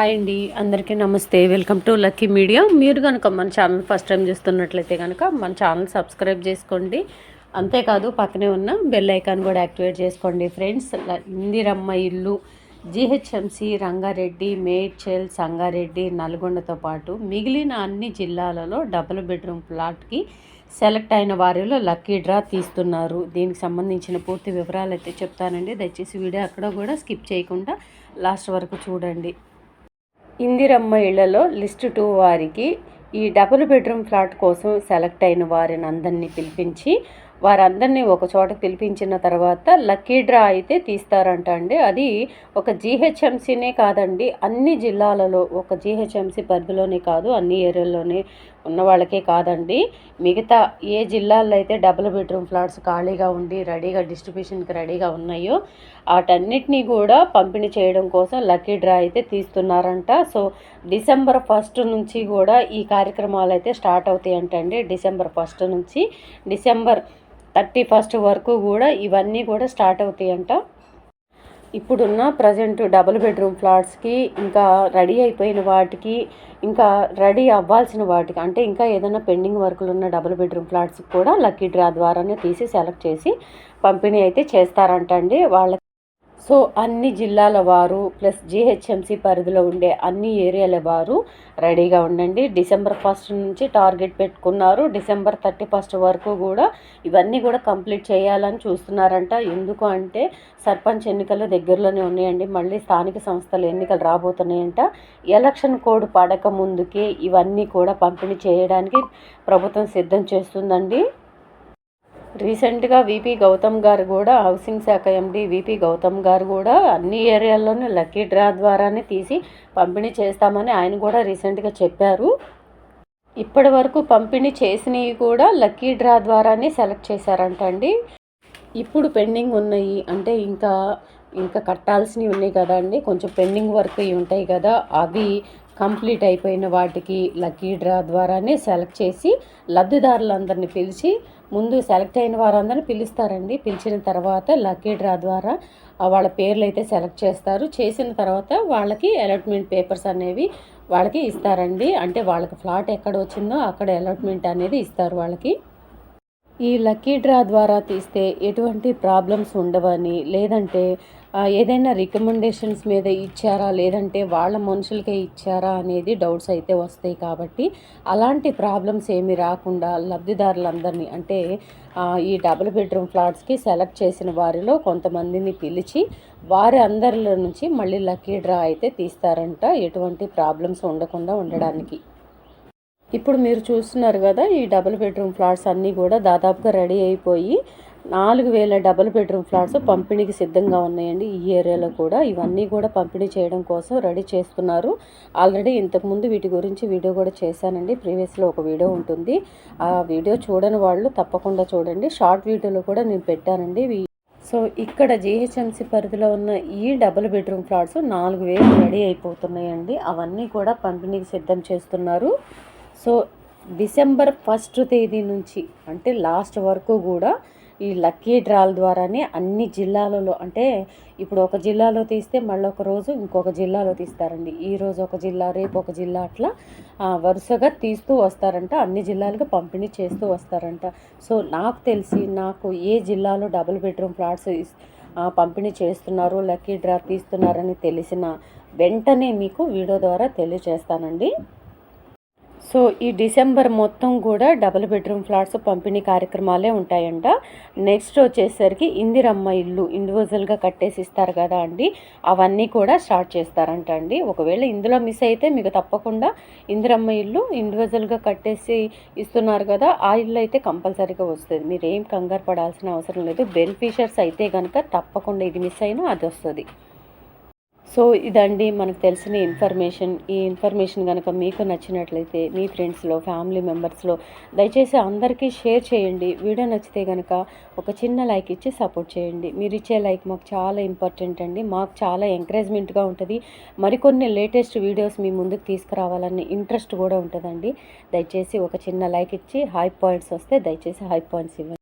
Hi అండి. అందరికీ నమస్తే. Welcome to lucky media. మీరు కనుక మన ఛానల్ ఫస్ట్ టైం చూస్తున్నట్లయితే కనుక మన ఛానల్ సబ్స్క్రైబ్ చేసుకోండి. అంతేకాదు పక్కనే ఉన్న బెల్ ఐకాన్ కూడా యాక్టివేట్ చేసుకోండి. ఫ్రెండ్స్ ఇందిరమ్మ ఇల్లు జిహెచ్ఎంసి రంగారెడ్డి మేడ్చల్ సంగారెడ్డి నల్గొండతో పాటు మిగిలిన అన్ని జిల్లాలలో డబుల్ బెడ్రూమ్ ప్లాట్కి సెలెక్ట్ అయిన వారిలో లక్కీ డ్రా తీస్తున్నారు. దీనికి సంబంధించిన పూర్తి వివరాలు అయితే చెప్తానండి. దయచేసి వీడియో అక్కడ కూడా స్కిప్ చేయకుండా లాస్ట్ వరకు చూడండి. ఇందిరమ్మ ఇళ్ళలో లిస్ట్ టూ వారికి ఈ డబుల్ బెడ్రూమ్ ఫ్లాట్ కోసం సెలెక్ట్ అయిన వారిని అందరినీ పిలిపించి వారందరినీ ఒక చోట పిలిపించిన తర్వాత లక్కీ డ్రా అయితే తీస్తారంట అండి. అది ఒక జీహెచ్ఎంసీనే కాదండి అన్ని జిల్లాలలో ఒక జీహెచ్ఎంసీ పరిధిలోనే కాదు అన్ని ఏరియాల్లోనే ఉన్న వాళ్ళకే కాదండి. మిగతా ఏ జిల్లాల్లో అయితే డబుల్ బెడ్రూమ్ ఫ్లాట్స్ ఖాళీగా ఉండి రెడీగా డిస్ట్రిబ్యూషన్కి రెడీగా ఉన్నాయో వాటన్నిటినీ కూడా పంపిణీ చేయడం కోసం లక్కీ డ్రా అయితే తీస్తున్నారంట. సో డిసెంబర్ ఫస్ట్ నుంచి కూడా ఈ కార్యక్రమాలు అయితే స్టార్ట్ అవుతాయంటండి. డిసెంబర్ ఫస్ట్ నుంచి డిసెంబర్ థర్టీ ఫస్ట్ వరకు కూడా ఇవన్నీ కూడా స్టార్ట్ అవుతాయంట. ఇప్పుడున్న ప్రజెంట్ డబుల్ బెడ్రూమ్ ఫ్లాట్స్కి ఇంకా రెడీ అయిపోయిన వాటికి ఇంకా రెడీ అవ్వాల్సిన వాటికి అంటే ఇంకా ఏదైనా పెండింగ్ వర్కులు ఉన్న డబుల్ బెడ్రూమ్ ఫ్లాట్స్కి కూడా లక్కీ డ్రా ద్వారానే తీసి సెలెక్ట్ చేసి పంపిణీ అయితే చేస్తారంటండి. వాళ్ళ సో అన్ని జిల్లాల వారు ప్లస్ జిహెచ్ఎంసి పరిధిలో ఉండే అన్ని ఏరియాల వారు రెడీగా ఉండండి. డిసెంబర్ ఫస్ట్ నుంచి టార్గెట్ పెట్టుకున్నారు. డిసెంబర్ థర్టీ ఫస్ట్ వరకు కూడా ఇవన్నీ కూడా కంప్లీట్ చేయాలని చూస్తున్నారంట. ఎందుకు అంటే సర్పంచ్ ఎన్నికలు దగ్గరలోనే ఉన్నాయండి. మళ్ళీ స్థానిక సంస్థల ఎన్నికలు రాబోతున్నాయంట. ఎలక్షన్ కోడ్ పడక ముందుకే ఇవన్నీ కూడా పంపిణీ చేయడానికి ప్రభుత్వం సిద్ధం చేస్తుందండి. రీసెంట్గా విపి గౌతమ్ గారు కూడా హౌసింగ్ శాఖ ఎండి విపి గౌతమ్ గారు కూడా అన్ని ఏరియాల్లోనూ లక్కీ డ్రా ద్వారానే తీసి పంపిణీ చేస్తామని ఆయన కూడా రీసెంట్గా చెప్పారు. ఇప్పటి వరకు పంపిణీ చేసినవి కూడా లక్కీ డ్రా ద్వారానే సెలెక్ట్ చేశారంట అండి ఇప్పుడు పెండింగ్ ఉన్నాయి. అంటే ఇంకా ఇంకా కట్టాల్సినవి ఉన్నాయి కదా అండి. కొంచెం పెండింగ్ వర్క్ ఉంటాయి కదా. అవి కంప్లీట్ అయిపోయిన వాటికి లక్కీ డ్రా ద్వారానే సెలెక్ట్ చేసి లబ్ధిదారులందరినీ పిలిచి ముందు సెలెక్ట్ అయిన వారందరినీ పిలుస్తారండి. పిలిచిన తర్వాత లక్కీ డ్రా ద్వారా వాళ్ళ పేర్లు అయితే సెలెక్ట్ చేస్తారు. చేసిన తర్వాత వాళ్ళకి అలాట్మెంట్ పేపర్స్ అనేవి వాళ్ళకి ఇస్తారండి. అంటే వాళ్ళకి ఫ్లాట్ ఎక్కడ వచ్చిందో అక్కడ అలాట్మెంట్ అనేది ఇస్తారు వాళ్ళకి. ఈ లక్కీ డ్రా ద్వారా తీస్తే ఎటువంటి ప్రాబ్లమ్స్ ఉండవని లేదంటే ఏదైనా రికమెండేషన్స్ మీద ఇచ్చారా లేదంటే వాళ్ళ మనుషులకే ఇచ్చారా అనేది డౌట్స్ అయితే వస్తాయి కాబట్టి అలాంటి ప్రాబ్లమ్స్ ఏమి రాకుండా లబ్ధిదారులందరినీ అంటే ఈ డబుల్ బెడ్రూమ్ ఫ్లాట్స్కి సెలెక్ట్ చేసిన వారిలో కొంతమందిని పిలిచి వారి అందరిలో నుంచి మళ్ళీ లక్కీ డ్రా అయితే తీస్తారంట. ఎటువంటి ప్రాబ్లమ్స్ ఉండకుండా ఉండడానికి. ఇప్పుడు మీరు చూస్తున్నారు కదా ఈ డబుల్ బెడ్రూమ్ ఫ్లాట్స్ అన్నీ కూడా దాదాపుగా రెడీ అయిపోయి నాలుగు వేల డబుల్ బెడ్రూమ్ ఫ్లాట్స్ పంపిణీకి సిద్ధంగా ఉన్నాయండి. ఈ ఏరియాలో కూడా ఇవన్నీ కూడా పంపిణీ చేయడం కోసం రెడీ చేస్తున్నారు. ఆల్రెడీ ఇంతకుముందు వీటి గురించి వీడియో కూడా చేశానండి. ప్రీవియస్లో ఒక వీడియో ఉంటుంది. ఆ వీడియో చూడని వాళ్ళు తప్పకుండా చూడండి. షార్ట్ వీడియోలో కూడా నేను పెట్టానండి. సో ఇక్కడ జిహెచ్ఎంసీ పరిధిలో ఉన్న ఈ డబుల్ బెడ్రూమ్ ఫ్లాట్స్ నాలుగు వేలు రెడీ అయిపోతున్నాయండి. అవన్నీ కూడా పంపిణీకి సిద్ధం చేస్తున్నారు. సో డిసెంబర్ ఫస్ట్ తేదీ నుంచి అంటే లాస్ట్ వరకు కూడా ఈ లక్కీ డ్రాల్ ద్వారానే అన్ని జిల్లాలలో అంటే ఇప్పుడు ఒక జిల్లాలో తీస్తే మళ్ళీ ఒక రోజు ఇంకొక జిల్లాలో తీస్తారండి. ఈ రోజు ఒక జిల్లా రేపు ఒక జిల్లా అట్లా వరుసగా తీస్తూ వస్తారంట. అన్ని జిల్లాలకు పంపిణీ చేస్తూ వస్తారంట. సో నాకు తెలిసి నాకు ఏ జిల్లాలో డబుల్ బెడ్రూమ్ ఫ్లాట్స్ పంపిణీ చేస్తున్నారు లక్కీ డ్రా తీస్తున్నారని తెలిసిన వెంటనే మీకు వీడియో ద్వారా తెలియజేస్తానండి సో ఈ డిసెంబర్ మొత్తం కూడా డబుల్ బెడ్రూమ్ ఫ్లాట్స్ పంపిణీ కార్యక్రమాలే ఉంటాయంట. నెక్స్ట్ వచ్చేసరికి ఇందిరమ్మ ఇల్లు ఇండివిజువల్గా కట్టేసి ఇస్తారు కదా అండి. అవన్నీ కూడా స్టార్ట్ చేస్తారంట అండి. ఒకవేళ ఇందులో మిస్ అయితే మీకు తప్పకుండా ఇందిరమ్మ ఇల్లు ఇండివిజువల్గా కట్టేసి ఇస్తున్నారు కదా ఆ ఇల్లు అయితే కంపల్సరీగా వస్తుంది. మీరు ఏం కంగారు పడాల్సిన అవసరం లేదు. బెనిఫిషియర్స్ అయితే కనుక తప్పకుండా ఇది మిస్ అయినా అది వస్తుంది. సో ఇదండి మనకు తెలిసిన ఇన్ఫర్మేషన్. ఈ ఇన్ఫర్మేషన్ కనుక మీకు నచ్చినట్లయితే మీ ఫ్రెండ్స్లో ఫ్యామిలీ మెంబర్స్లో దయచేసి అందరికీ షేర్ చేయండి. వీడియో నచ్చితే కనుక ఒక చిన్న లైక్ ఇచ్చి సపోర్ట్ చేయండి. మీరు ఇచ్చే లైక్ మాకు చాలా ఇంపార్టెంట్ అండి. మాకు చాలా ఎంకరేజ్మెంట్గా ఉంటుంది. మరికొన్ని లేటెస్ట్ వీడియోస్ మీ ముందుకు తీసుకురావాలని ఇంట్రెస్ట్ కూడా ఉంటుందండి. దయచేసి ఒక చిన్న లైక్ ఇచ్చి హై పాయింట్స్ వస్తే దయచేసి హై పాయింట్స్ ఇవ్వండి.